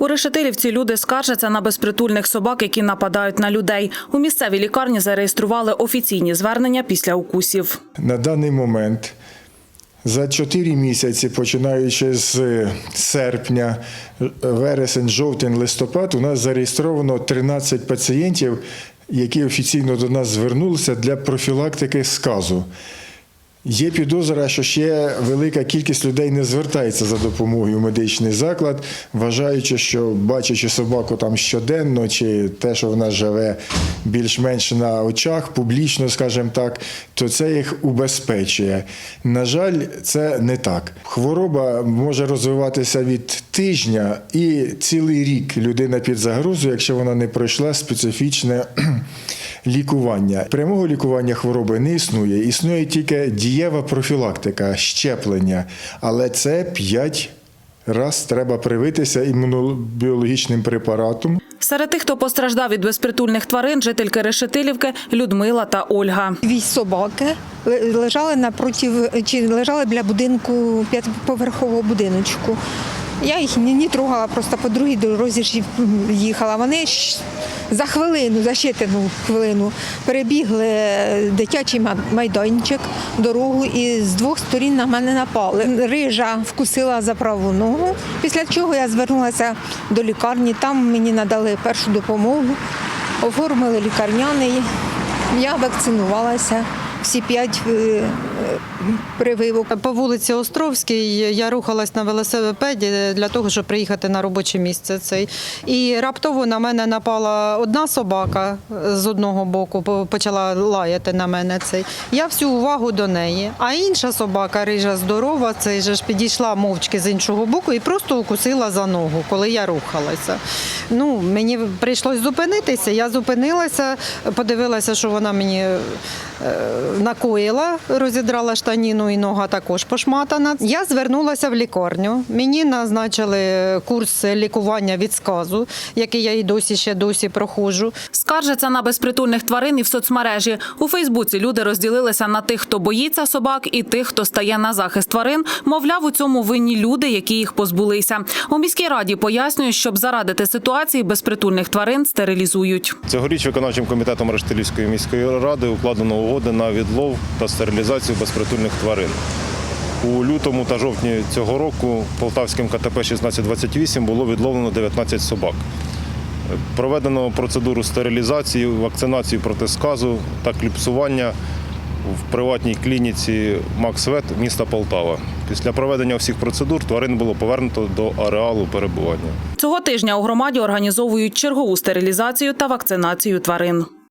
У Решетилівці люди скаржаться на безпритульних собак, які нападають на людей. У місцевій лікарні зареєстрували офіційні звернення після укусів. На даний момент за 4 місяці, починаючи з серпня, вересень, жовтень, листопад, у нас зареєстровано 13 пацієнтів, які офіційно до нас звернулися для профілактики сказу. Є підозра, що ще велика кількість людей не звертається за допомогою в медичний заклад, вважаючи, що бачачи собаку там щоденно, чи те, що вона живе більш-менш на очах, публічно, скажімо так, то це їх убезпечує. На жаль, це не так. Хвороба може розвиватися від тижня і цілий рік людина під загрозою, якщо вона не пройшла специфічне лікування. Прямого лікування хвороби не існує. Існує тільки дієва профілактика, щеплення. Але це 5 раз треба привитися імунобіологічним препаратом. Серед тих, хто постраждав від безпритульних тварин, жительки Решетилівки Людмила та Ольга. Дві собаки ле- лежали напротив, чи лежали біля будинку п'ятиповерхового будиночку. Я їх ні, ні трогала, просто по другій дорозі ж їхала. Вони за хвилину, за щитину хвилину перебігли дитячий майданчик, дорогу і з двох сторін на мене напали. Рижа вкусила за праву ногу, після чого я звернулася до лікарні. Там мені надали першу допомогу, оформили лікарняний. Я вакцинувалася всі п'ять е, прививок. По вулиці Островській я рухалась на велосипеді для того, щоб приїхати на робоче місце. Цей. І раптово на мене напала одна собака з одного боку, почала лаяти на мене цей. Я всю увагу до неї. А інша собака, рижа здорова, цей же ж підійшла мовчки з іншого боку і просто укусила за ногу, коли я рухалася. Ну, мені прийшлось зупинитися. Я зупинилася, подивилася, що вона мені накоїла, розідрала штаніну і нога також пошматана. Я звернулася в лікарню. Мені назначили курс лікування від сказу, який я і досі ще досі проходжу. Скаржаться на безпритульних тварин і в соцмережі. У Фейсбуці люди розділилися на тих, хто боїться собак, і тих, хто стає на захист тварин. Мовляв, у цьому винні люди, які їх позбулися. У міській раді пояснюють, щоб зарадити ситуації, безпритульних тварин стерилізують. Цьогоріч виконавчим комітетом Рештилівської міської ради укладено угоди на відлов та стерилізацію безпритульних тварин. У лютому та жовтні цього року Полтавським КТП 1628 було відловлено 19 собак. Проведено процедуру стерилізації, вакцинацію проти сказу та кліпсування в приватній клініці Максвет міста Полтава. Після проведення всіх процедур тварин було повернуто до ареалу перебування. Цього тижня у громаді організовують чергову стерилізацію та вакцинацію тварин.